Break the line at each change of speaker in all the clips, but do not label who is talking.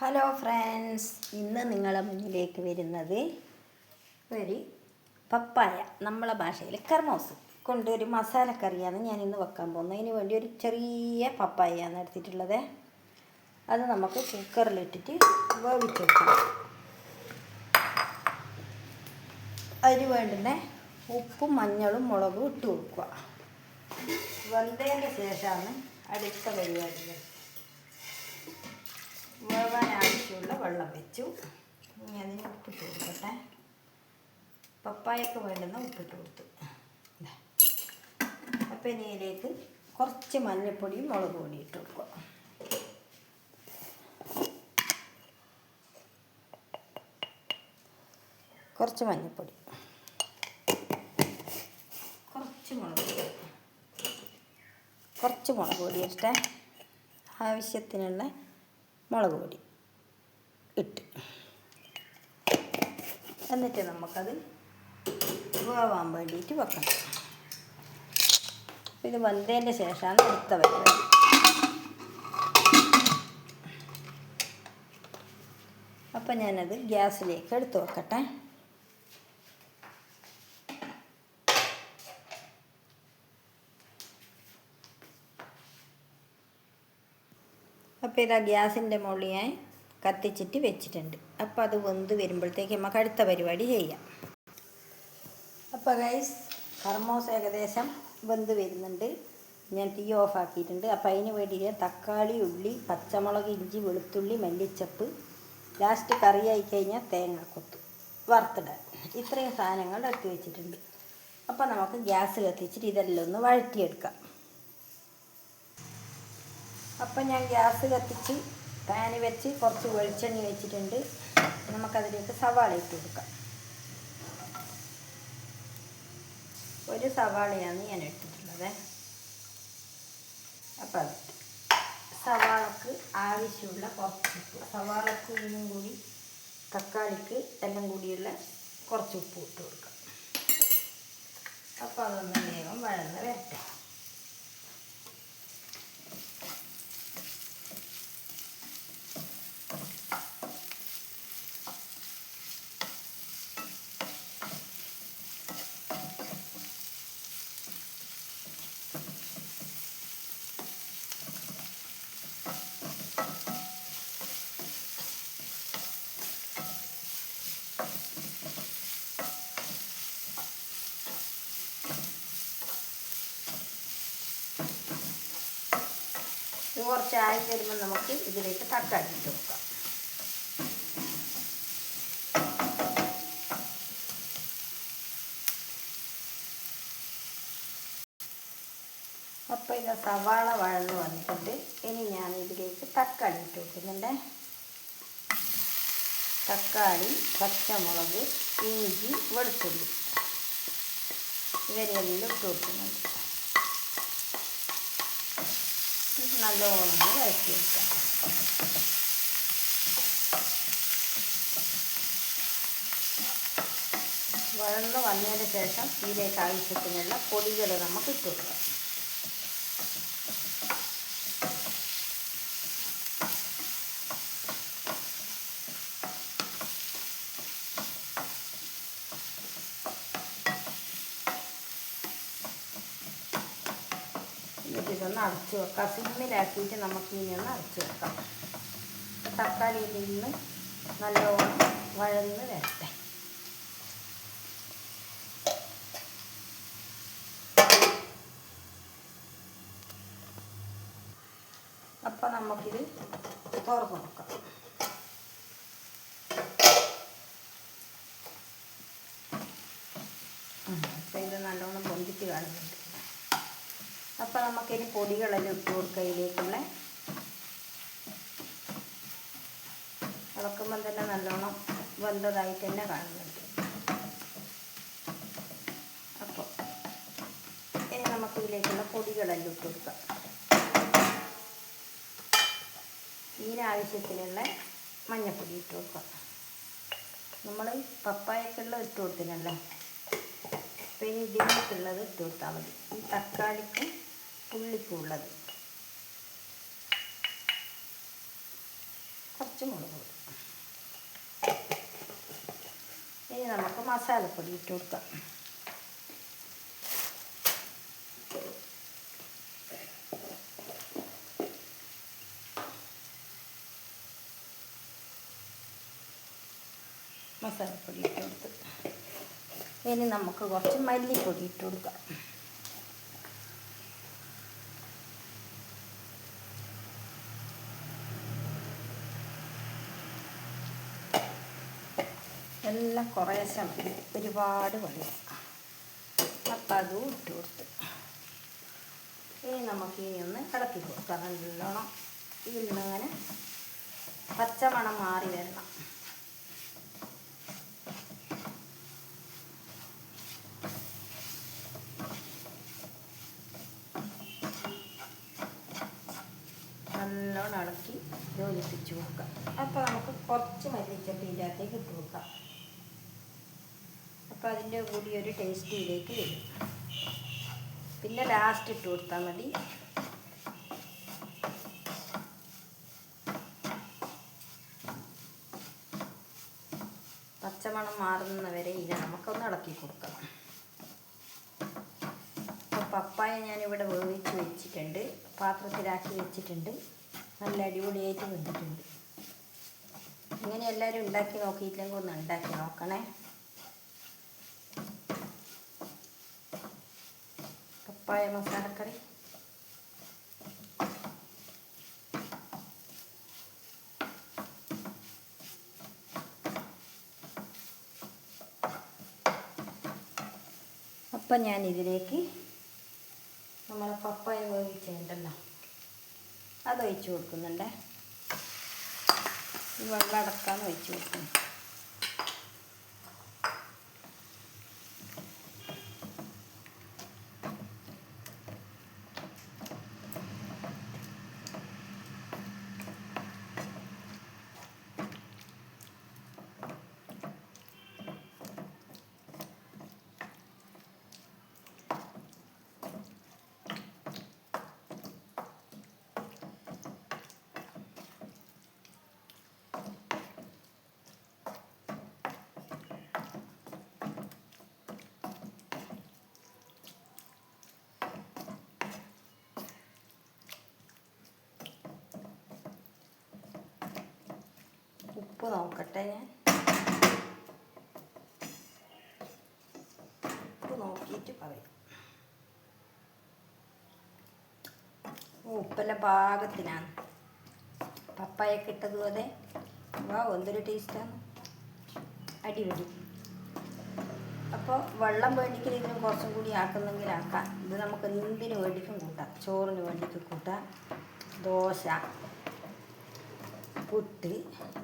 Hello friends ഇന്ന് നിങ്ങളെ മുന്നിലേക്ക് വരുന്നത് ഒരു പപ്പായ നമ്മളെ ഭാഷയിൽ കർമോസ്. കൊണ്ട് ഒരു മസാലക്കറിയാണ് ഞാൻ ഇന്ന് വെക്കാൻ പോകുന്നത്. അതിന് വേണ്ടി ഒരു ചെറിയ പപ്പായയാണ് എടുത്തിട്ടുള്ളത്. അത് നമുക്ക് കുക്കറിലിട്ടിട്ട് വേവിച്ചെടുക്കാം. അതിന് വേണ്ടുന്ന ഉപ്പും മഞ്ഞളും മുളകും ഇട്ട് കൊടുക്കുക. വെന്തതിന്റെ ശേഷമാണ് അടുത്ത പരിപാടികൾ വേവാൻ ആവശ്യമുള്ള വെള്ളം വെച്ചു. ഇനി അതിന് ഉപ്പിട്ട് കൊടുക്കട്ടെ. പപ്പായക്ക് വേണ്ടുന്ന ഉപ്പിട്ട് കൊടുത്തു. അപ്പം ഇനി കുറച്ച് മഞ്ഞൾപ്പൊടിയും മുളക് പൊടിയും ഇട്ട് കൊടുക്കുക. കുറച്ച് മഞ്ഞൾപ്പൊടി കുറച്ച് മുളക് പൊടി. കുറച്ച് മുളക് പൊടി ഇട്ടേ ആവശ്യത്തിനുള്ള മുളക് പൊടി ഇട്ട്. എന്നിട്ട് നമുക്കത് വേവാൻ വേണ്ടിയിട്ട് വെക്കണം. ഇത് വന്നതിന്റെ ശേഷമാണ് അടുത്ത വരുന്നത് അപ്പം ഞാനത് ഗ്യാസിലേക്ക് എടുത്ത് വെക്കട്ടെ. അപ്പോൾ ഇതാ ഗ്യാസിന്റെ മുകളിൽ ഞാൻ കത്തിച്ചിട്ട് വെച്ചിട്ടുണ്ട്. അപ്പോൾ അത് വെന്ത് വരുമ്പോഴത്തേക്ക് നമുക്ക് അടുത്ത പരിപാടി ചെയ്യാം. അപ്പോൾ ഗൈസ് കർമ്മോസ് ഏകദേശം വെന്ത് വരുന്നുണ്ട്. ഞാൻ തീ ഓഫ് ആക്കിയിട്ടുണ്ട്. അപ്പോൾ അതിന് വേണ്ടി ഞാൻ തക്കാളി ഉള്ളി പച്ചമുളക് ഇഞ്ചി വെളുത്തുള്ളി മല്ലിച്ചപ്പ് ലാസ്റ്റ് കറിയായി കഴിഞ്ഞാൽ തേങ്ങ കൊത്തു. വറുത്തിടാൻ. ഇത്രയും സാധനങ്ങൾ എടുത്ത് വെച്ചിട്ടുണ്ട്. അപ്പോൾ നമുക്ക് ഗ്യാസ് കത്തിച്ചിട്ട് ഇതെല്ലാം ഒന്ന് വഴറ്റിയെടുക്കാം. അപ്പം ഞാൻ ഗ്യാസ് കത്തിച്ച് പാന് വെച്ച് കുറച്ച് വെളിച്ചെണ്ണ വെച്ചിട്ടുണ്ട് നമുക്കതിലേക്ക് സവാള ഇട്ട് കൊടുക്കാം. ഒരു സവാളയാണ് ഞാൻ എടുത്തിട്ടുള്ളത്. അപ്പം അത് സവാളക്ക് ആവശ്യമുള്ള കുറച്ച് ഉപ്പ്. സവാളക്ക് ഇതിനും കൂടി തക്കാളിക്ക് എല്ലാം കൂടിയുള്ള കുറച്ച് ഉപ്പ് ഇട്ട് കൊടുക്കാം. അപ്പോൾ അതൊന്ന് വേഗം വഴന്ന് വരട്ടെ. കുറച്ച് ആയി വരുമ്പോൾ നമുക്ക് ഇതിലേക്ക് തക്കാളി ഇട്ട് കൊടുക്കാം. അപ്പോൾ ഇത് സവാള വഴന്ന് വന്നിട്ടുണ്ട്. ഇനി ഞാൻ ഇതിലേക്ക് തക്കാളി ഇട്ട് കൊടുക്കുന്നുണ്ട്. തക്കാളി പച്ചമുളക് ഇഞ്ചി വെളുത്തുള്ളി. ഇവരെല്ലാം ഇട്ട് കൊടുക്കുന്നുണ്ട് ഇത് നല്ലോണം വഴറ്റി വെക്കാം വഴന്ന് വന്നതിന് ശേഷം ഇതിലേക്ക് ആവശ്യത്തിനുള്ള പൊടികൾ നമുക്ക് ഇട്ട് കൊടുക്കാം എന്നിട്ട് ഇതൊന്ന് അടച്ചു വെക്കാം. സിമ്മിലാക്കിയിട്ട് നമുക്ക് ഇനി ഒന്ന് അടച്ചു വെക്കാം. തക്കാളിയിൽ നിന്ന് നല്ലോണം വഴന്ന് വരട്ടെ. അപ്പം നമുക്കിത് തുറന്ന് നോക്കാം. അപ്പം ഇത് നല്ലോണം പൊന്തിച്ച് കാണുന്നുണ്ട്. അപ്പോൾ നമുക്കിനി പൊടികളെല്ലാം ഇട്ട് കൊടുക്കുക ഇതിലേക്കുള്ള ഇളക്കുമ്പം തന്നെ നല്ലോണം വെന്തതായിട്ട് തന്നെ കാണുന്നുണ്ട് അപ്പോൾ ഇനി നമുക്ക് ഇതിലേക്കുള്ള പൊടികളെല്ലാം ഇട്ട് കൊടുക്കാം. ഇതിനാവശ്യത്തിനുള്ള മഞ്ഞപ്പൊടി ഇട്ട് കൊടുക്കാം. നമ്മൾ പപ്പായക്കുള്ള ഇട്ട് കൊടുത്തിനല്ലേ. അപ്പം ഇനി ഇതിലേക്കുള്ളത് ഇട്ട് കൊടുത്താൽ മതി. ഈ തക്കാളിക്കും ഉള്ളിക്കും ഉള്ളത്. കുറച്ച് മുളക് പൊടി. ഇനി നമുക്ക് മസാലപ്പൊടി ഇട്ട് കൊടുക്കാം. മസാലപ്പൊടി ഇട്ട് കൊടുത്ത്. ഇനി നമുക്ക് കുറച്ച് മല്ലിപ്പൊടി ഇട്ട് കൊടുക്കാം. എല്ലാം കുറേശ്ശെ മതി ഒരുപാട് വെള്ളം അപ്പം അതും ഇട്ട് കൊടുത്ത്. ഇനി നമുക്ക് ഇനി ഒന്ന് ഇളക്കി കൊടുക്കാം. നല്ലോണം ഇതിൽ നിന്നിങ്ങനെ പച്ചമണം മാറി വരണം. നല്ലോണം ഇളക്കി യോജിപ്പിച്ച് കൊടുക്കാം. അപ്പോൾ നമുക്ക് കുറച്ച് മല്ലിച്ചപ്പിന്റെ അകത്തേക്ക് ഇട്ട് കൊടുക്കാം. അപ്പോൾ അതിന്റെ കൂടി ഒരു ടേസ്റ്റ് ഇതിലേക്ക് വരും. പിന്നെ ലാസ്റ്റ് ഇട്ട് കൊടുത്താൽ മതി. പച്ചമണം മാറുന്നവരെ ഇനി നമുക്കൊന്ന് ഇളക്കി കൊടുക്കാം. അപ്പോൾ പപ്പായ ഞാനിവിടെ വേവിച്ച് വെച്ചിട്ടുണ്ട്. പാത്രത്തിലാക്കി വെച്ചിട്ടുണ്ട്. നല്ല അടിപൊളിയായിട്ട് വെന്തിട്ടുണ്ട്. ഇങ്ങനെ എല്ലാവരും ഉണ്ടാക്കി നോക്കിയില്ലെങ്കിൽ ഒന്ന് ഉണ്ടാക്കി നോക്കണേ. പപ്പായ മസാലക്കറി അപ്പം ഞാൻ ഇതിലേക്ക് നമ്മളെ പപ്പായ വേവിച്ചുണ്ടല്ലോ അത് കൊടുക്കുന്നുണ്ടേ. വെള്ളം അടക്കാന്ന് ഒഴിച്ച് കൊടുക്കുന്നു. ഉപ്പ് നോക്കട്ടെ ഞാൻ. ഉപ്പ് നോക്കിയിട്ട് പറയും. ഉപ്പെല്ലാം പാകത്തിനാണ്. പപ്പായൊക്കെ ഇട്ടതും അതെ വാ എന്തൊരു ടേസ്റ്റാണ്. അടിപൊളി. അപ്പോൾ വെള്ളം വേണ്ടിക്കൽ ഇതിനും കുറച്ചും കൂടി ആക്കുന്നെങ്കിൽ ആക്കാം. ഇത് നമുക്ക് എന്തിനു വേണ്ടിക്കും കൂട്ടാം. ചോറിന് വേണ്ടിക്ക് കൂട്ടാം. ദോശ. പുട്ട്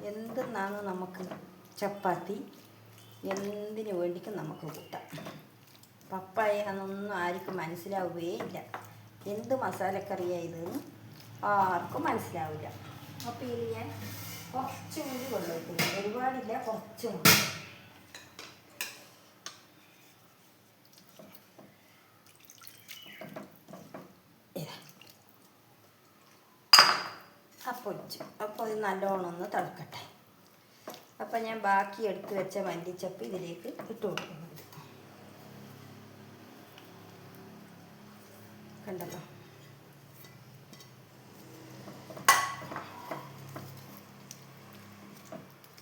എന്തെന്നാണ് നമുക്ക് ചപ്പാത്തി എന്തിനു വേണ്ടിക്കും നമുക്ക് കൂട്ടാം. പപ്പായ എന്നൊന്നും ആർക്കും മനസ്സിലാവുകയേ ഇല്ല. എന്ത് മസാലക്കറിയായതെന്ന് ആർക്കും മനസ്സിലാവില്ല. അപ്പോൾ ഇത് ഞാൻ കുറച്ച് കൂടി കൊണ്ടുപോയിട്ടില്ല ഒരുപാടില്ല കുറച്ച് മതി ഇതാ. അപ്പോൾ ഒഴിച്ചു അപ്പോൾ ഇത് നല്ലോണം ഒന്ന് തിളക്കട്ടെ അപ്പം ഞാൻ ബാക്കി എടുത്ത് വെച്ച മല്ലിച്ചപ്പ് ഇതിലേക്ക് ഇട്ട് കൊടുക്കുന്നുണ്ട്. കണ്ടല്ലോ?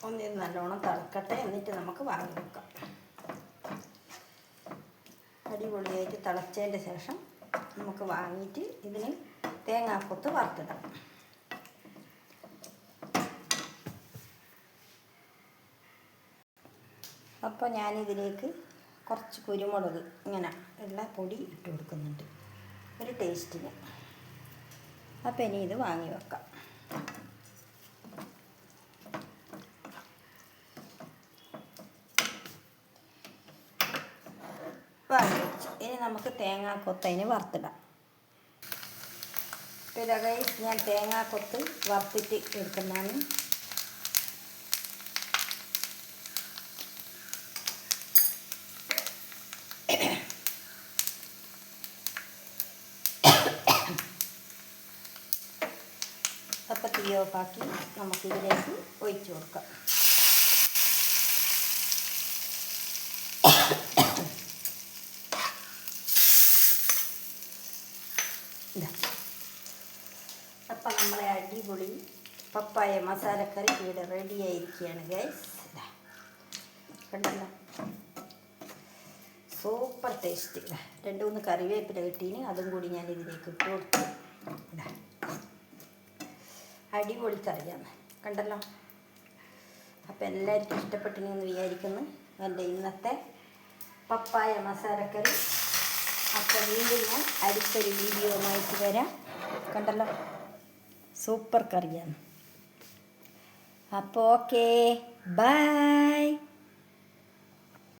ഒന്നിത് നല്ലോണം തിളക്കട്ടെ എന്നിട്ട് നമുക്ക് വാങ്ങി വെക്കാം. അടിപൊളിയായിട്ട് തിളച്ചതിന്റെ ശേഷം നമുക്ക് വാങ്ങിയിട്ട് ഇതിന് തേങ്ങാക്കൊത്ത് വറുത്തിടാം. അപ്പോൾ ഞാനിതിലേക്ക് കുറച്ച് കുരുമുളക് ഇങ്ങനെ ഉള്ള പൊടി ഇട്ട് കൊടുക്കുന്നുണ്ട്. ഒരു ടേസ്റ്റിന് അപ്പോൾ ഇനി ഇത് വാങ്ങി വെക്കാം. ഇനി നമുക്ക് തേങ്ങാക്കൊത്തതിന് വറുത്തിടാം. ഗൈസ് ഞാൻ തേങ്ങാക്കൊത്ത് വറുത്തിട്ട് എടുക്കുന്നതാണ് അപ്പോൾ തീ ഓഫാക്കി നമുക്കിതിലേക്ക് ഒഴിച്ചു കൊടുക്കാം. അപ്പം നമ്മളെ അടിപൊളി പപ്പായ മസാലക്കറി ഇവിടെ റെഡി ആയിരിക്കുകയാണ് ഗൈസ് കണ്ടല്ലോ? സൂപ്പർ ടേസ്റ്റ് രണ്ട് മൂന്ന് കറിവേപ്പില കിട്ടീന് അതും കൂടി ഞാൻ ഇതിലേക്ക് ഇട്ട് കൊടുത്തു. അടിപൊളി കറിയാണ്. കണ്ടല്ലോ? അപ്പോൾ എല്ലാവർക്കും ഇഷ്ടപ്പെട്ടിനെന്ന് വിചാരിക്കുന്നു. എന്റെ ഇന്നത്തെ പപ്പായ മസാലക്കറി. അപ്പോൾ വീണ്ടും ഞാൻ അടുത്തൊരു വീഡിയോ ആയിട്ട് വരാം. കണ്ടല്ലോ? സൂപ്പർ കറിയാണ്. അപ്പോൾ ഓക്കേ. ബൈ.